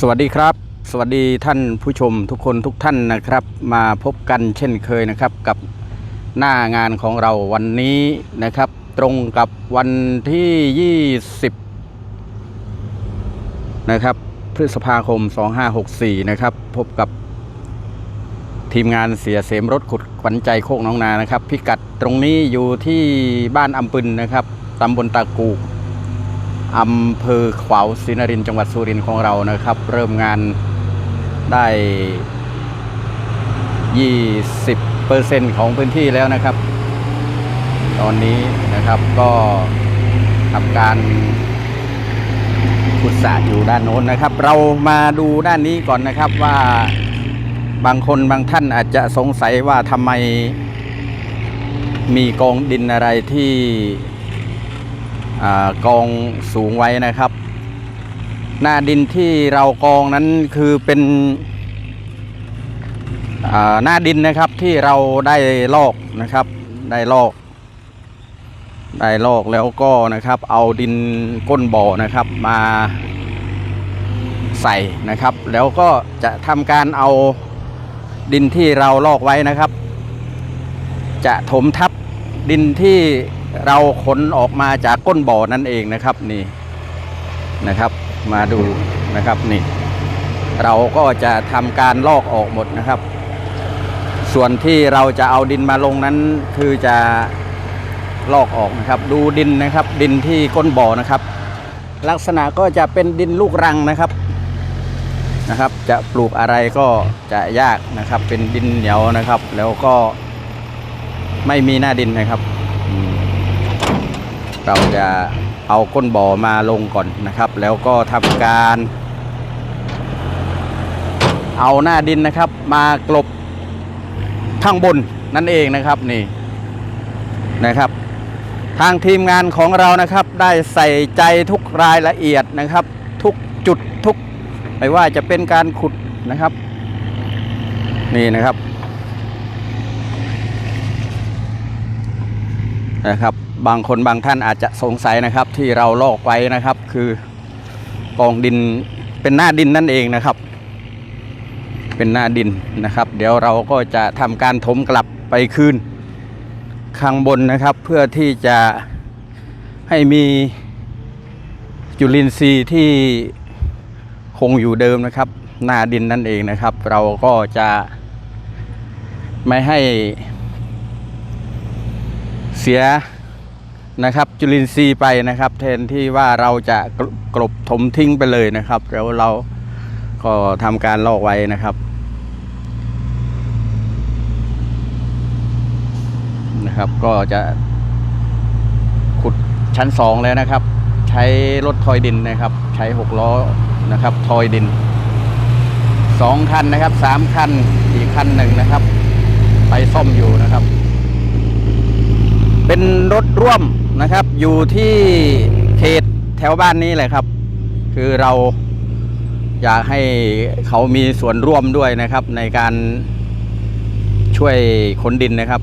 สวัสดีครับ สวัสดีท่านผู้ชมทุกคนทุกท่านนะครับ มาพบกันเช่นเคยนะครับกับหน้างานของเราวันนี้นะครับ ตรงกับวันที่ 20 นะครับ พฤษภาคม 2564 นะครับ พบกับทีมงานเสียเสมรถขุดขวัญใจโคกน้องนานะครับ พิกัดตรงนี้อยู่ที่บ้านอำปึนนะครับตำบลตากู อำเภอขวาวศรีนรินจังหวัดสุรินทร์ของเรานะครับ เริ่มงานได้ 20เปอร์เซ็นต์ของพื้นที่แล้วนะครับ ตอนนี้นะครับก็ทำการขุดสระอยู่ด้านโน้นนะครับ เรามาดูด้านนี้ก่อนนะครับว่าบางคนบางท่านอาจจะสงสัยว่าทำไมมีกองดินอะไรที่ อกองสูงไว้นะครับ หน้าดินที่เรากองนั้นคือเป็นหน้าดินนะครับที่เราได้ลอกนะครับ ได้ลอก ได้ลอกแล้วก็นะครับ เอาดินก้นบ่อนะครับมาใส่นะครับ แล้วก็จะทำการเอาดินที่เราลอกไว้นะครับ จะถมทับดินที่ เราขนออกมาจากก้นบ่อนั่นเองนะครับนี่นะครับ มาดูนะครับนี่ เราก็จะทำการลอกออกหมดนะครับ ส่วนที่เราจะเอาดินมาลงนั้นคือจะลอกออกนะครับ ดูดินนะครับ ดินที่ก้นบ่อนะครับ ลักษณะก็จะเป็นดินลูกรังนะครับนะครับ จะปลูกอะไรก็จะยากนะครับ เป็นดินเหนียวนะครับ แล้วก็ไม่มีหน้าดินนะครับ เราจะเอาก้นบ่อมาลงก่อนนะครับ แล้วก็ทำการ เอาหน้าดินนะครับ มากลบข้างบนนั่นเองนะครับนี่นะครับ ทางทีมงานของเรานะครับ ได้ใส่ใจทุกรายละเอียดนะครับ ทุกจุดทุกไม่ว่าจะเป็นการขุดนะครับ นี่นะครับนะครับ บางคนบางท่านอาจจะสงสัยนะครับที่เราลอกไว้นะครับ คือกองดินเป็นหน้าดินนั่นเองนะครับ เป็นหน้าดินนะครับ เดี๋ยวเราก็จะทำการถมกลับไปคืนข้างบนนะครับ เพื่อที่จะให้มีจุลินทรีย์ที่คงอยู่เดิมนะครับ หน้าดินนั่นเองนะครับ เราก็จะไม่ให้เสีย นะครับจุลินทรีย์ไปนะครับแทนที่ว่าเราจะกลกลบถมทิ้งไปเลยนะครับแล้วเราก็ทำการลอกไว้นะครับนะครับ ก็จะขุดชั้นสองแล้วนะครับ ใช้รถทอยดินนะครับ ใช้หกล้อนะครับทอยดินสองคันนะครับสามคันอีกคันหนึ่งนะครับ ไปซ่อมอยู่นะครับ เป็นรถร่วม นะครับ อยู่ที่เขตแถวบ้านนี้แหละครับ คือเราอยากให้เขามีส่วนร่วมด้วยนะครับ ในการช่วยขนดินนะครับ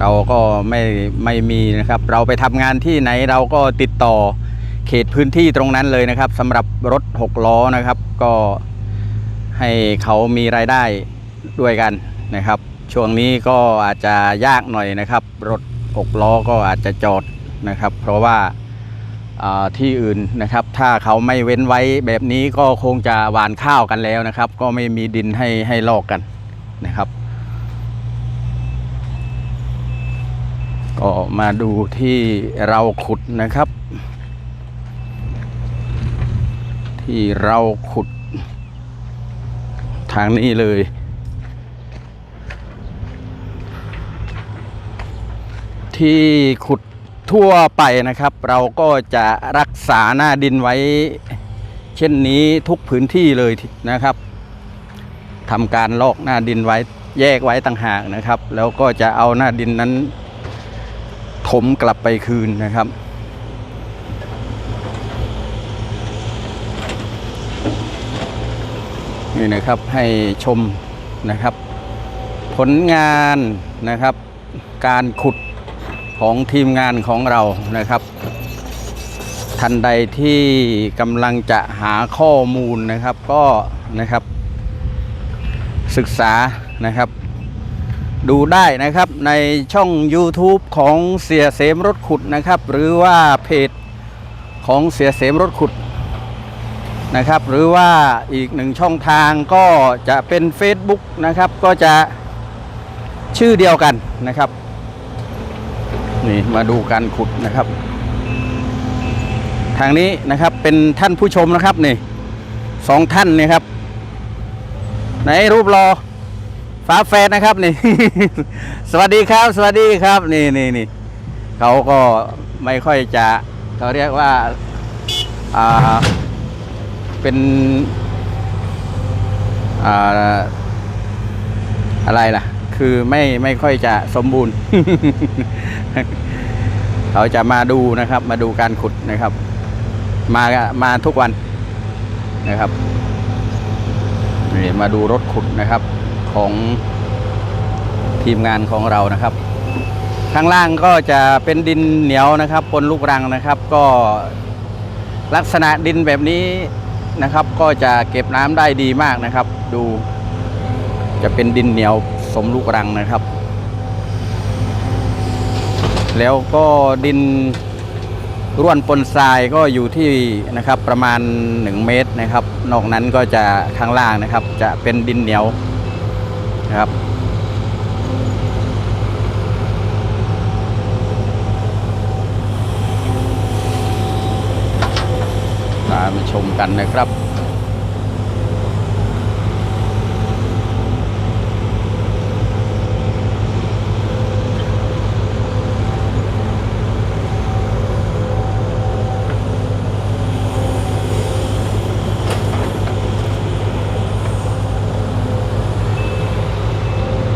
เราก็ไม่ไม่มีนะครับ เราไปทำงานที่ไหนเราก็ติดต่อเขตพื้นที่ตรงนั้นเลยนะครับสำหรับรถหกล้อนะครับ ก็ให้เขามีรายได้ด้วยกันนะครับ ช่วงนี้ก็อาจจะยากหน่อยนะครับ รถ หกล้อก็อาจจะจอดนะครับ เพราะว่าอ่าที่อื่นนะครับ ถ้าเขาไม่เว้นไว้แบบนี้ก็คงจะหวานข้าวกันแล้วนะครับ ก็ไม่มีดินให้ให้ลอกกันนะครับ ก็มาดูที่เราขุดนะครับ ที่เราขุดทางนี้เลย ที่ขุดทั่วไปนะครับ เราก็จะรักษาหน้าดินไว้ เช่นนี้ทุกพื้นที่เลยนะครับทำการลอกหน้าดินไว้แยกไว้ต่างหากนะครับ แล้วก็จะเอาหน้าดินนั้นถมกลับไปคืนนะครับ นี่นะครับให้ชมนะครับ ผลงานนะครับ การขุด ของทีมงานของเรานะครับ ท่านใดที่กำลังจะหาข้อมูลนะครับก็นะครับศึกษานะครับ ดูได้นะครับในช่อง YouTube ของเสียเสมรถขุดนะครับ หรือว่าเพจของเสียเสมรถขุดนะครับ หรือว่าอีกหนึ่งช่องทางก็จะเป็น Facebook นะครับ ก็จะชื่อเดียวกันนะครับ นี่มาดูการขุดนะครับ ทางนี้นะครับเป็นท่านผู้ชมนะครับนี่สองท่านนี่ครับไหนรูปรอฟ้าแฟนนะครับนี่ สวัสดีครับ สวัสดีครับ นี่นี่นี่เขาก็ไม่ค่อยจะเขาเรียกว่าอ่าเป็นอ่าอะไรล่ะ คือไม่ไม่ค่อยจะสมบูรณ์ เขาจะมาดูนะครับ มาดูการขุดนะครับ มามาทุกวันนะครับนี่มาดูรถขุดนะครับ ของทีมงานของเรานะครับ ข้างล่างก็จะเป็นดินเหนียวนะครับปนลูกรังนะครับ ก็ลักษณะดินแบบนี้นะครับ ก็จะเก็บน้ำได้ดีมากนะครับ ดูจะเป็นดินเหนียวสมลูกรังนะครับ แล้วก็ดินร่วนปนทรายก็อยู่ที่นะครับประมาณ 1 เมตรนะครับ นอกนั้นก็จะข้างล่างนะครับ จะเป็นดินเหนียวนะครับมาชมกันนะครับ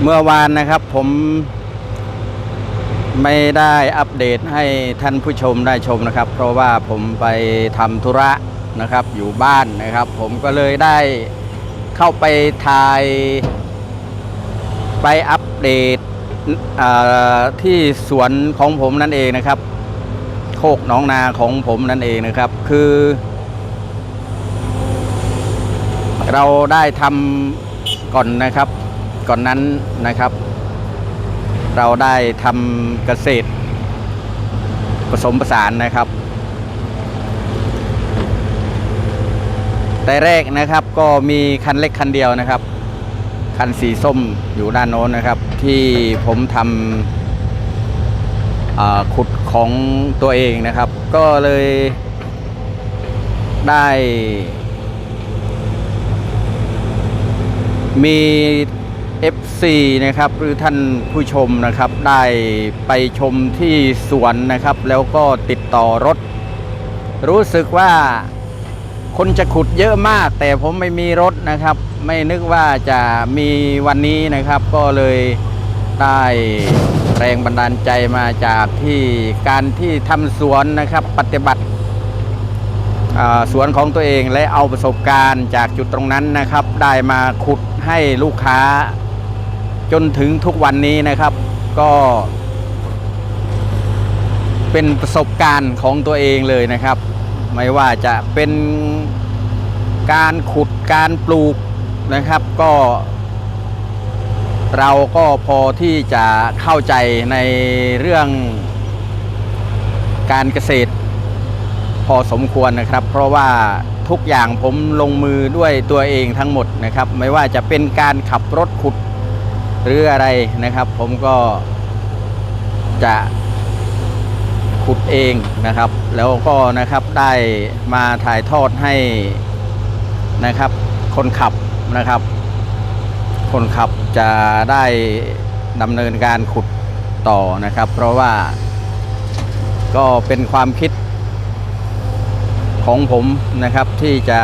เมื่อวานนะครับผมไม่ได้อัปเดตให้ท่านผู้ชมได้ชมนะครับ เพราะว่าผมไปทำธุระนะครับอยู่บ้านนะครับ ผมก็เลยได้เข้าไปถ่าย ไปอัปเดตที่สวนของผมนั่นเองนะครับ โคกหน้องนาของผมนั่นเองนะครับ คือ เราได้ทำก่อนนะครับ ก่อนนั้นนะครับ เราได้ทำเกษตร ผสมผสานนะครับ แต่แรกนะครับก็มีคันเล็กคันเดียวนะครับ คันสีส้มอยู่ด้านโน้นนะครับ ที่ผมทำขุดของตัวเองนะครับ ก็เลยได้มี FC นะครับหรือท่านผู้ชมนะครับได้ไปชมที่สวนนะครับ แล้วก็ติดต่อรถ รู้สึกว่าคนจะขุดเยอะมาก แต่ผมไม่มีรถนะครับ ไม่นึกว่าจะมีวันนี้นะครับ ก็เลยได้แรงบันดาลใจมาจากที่การที่ทำสวนนะครับ ปฏิบัติสวนของตัวเองและเอาประสบการณ์จากจุดตรงนั้นนะครับ ได้มาขุดให้ลูกค้า จนถึงทุกวันนี้นะครับ ก็เป็นประสบการณ์ของตัวเองเลยนะครับ ไม่ว่าจะเป็นการขุดการปลูกนะครับ ก็ เราก็พอที่จะเข้าใจในเรื่องการเกษตร พอสมควรนะครับ เพราะว่าทุกอย่างผมลงมือด้วยตัวเองทั้งหมดนะครับ ไม่ว่าจะเป็นการขับรถขุด หรืออะไรนะครับ ผมก็จะขุดเองนะครับ แล้วก็นะครับได้มาถ่ายทอดให้นะครับ คนขับนะครับ คนขับจะได้ดำเนินการขุดต่อนะครับ เพราะว่าก็เป็นความคิด ของผมนะครับที่จะ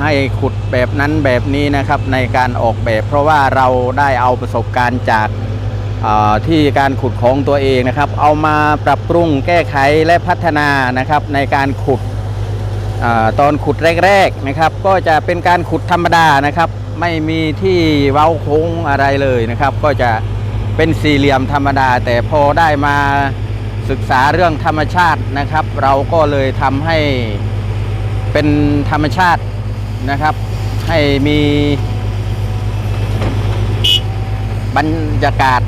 ให้ขุดแบบนั้นแบบนี้นะครับในการออกแบบ เพราะว่าเราได้เอาประสบการณ์จากที่การขุดของตัวเองนะครับ เอามาปรับปรุงแก้ไขและพัฒนานะครับในการขุดอตอนขุดแรกๆนะครับ ก็จะเป็นการขุดธรรมดานะครับ ไม่มีที่เว้าโค้งอะไรเลยนะครับ ก็จะเป็นสี่เหลี่ยมธรรมดา แต่พอได้มาศึกษาเรื่องธรรมชาตินะครับ เราก็เลยทำให้ เป็นธรรมชาตินะครับ ให้มีบรรยากาศ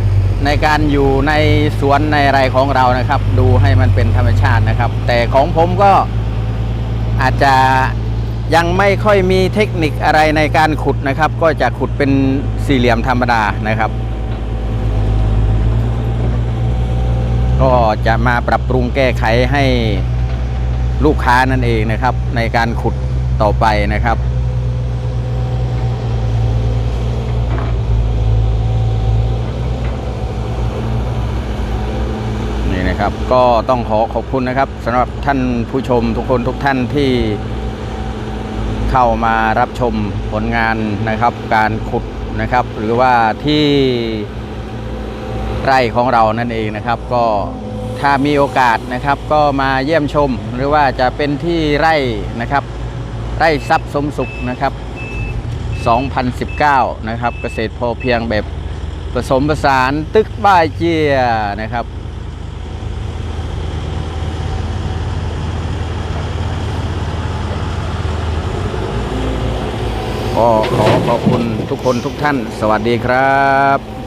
ในการอยู่ในสวนในไรของเรานะครับ ดูให้มันเป็นธรรมชาตินะครับ แต่ของผมก็อาจจะยังไม่ค่อยมีเทคนิคอะไรในการขุดนะครับ ก็จะขุดเป็นสี่เหลี่ยมธรรมดานะครับ ก็จะมาปรับปรุงแก้ไขให้ ลูกค้านั่นเองนะครับ ในการขุดต่อไปนะครับ นี่นะครับก็ต้องขอขอบคุณนะครับสำหรับท่านผู้ชมทุกคนทุกท่านที่เข้ามารับชมผลงานนะครับ การขุดนะครับ หรือว่าที่ไร่ของเรานั่นเองนะครับ ก็ ถ้ามีโอกาสนะครับก็มาเยี่ยมชม หรือว่าจะเป็นที่ไร่นะครับ ไร่ทรัพย์สมสุขนะครับ 2019 นะครับ เกษตรพอเพียงแบบผสมผสานตึกบ้ายเจียนะครับก็ขอขอบคุณทุกคนทุกท่าน สวัสดีครับ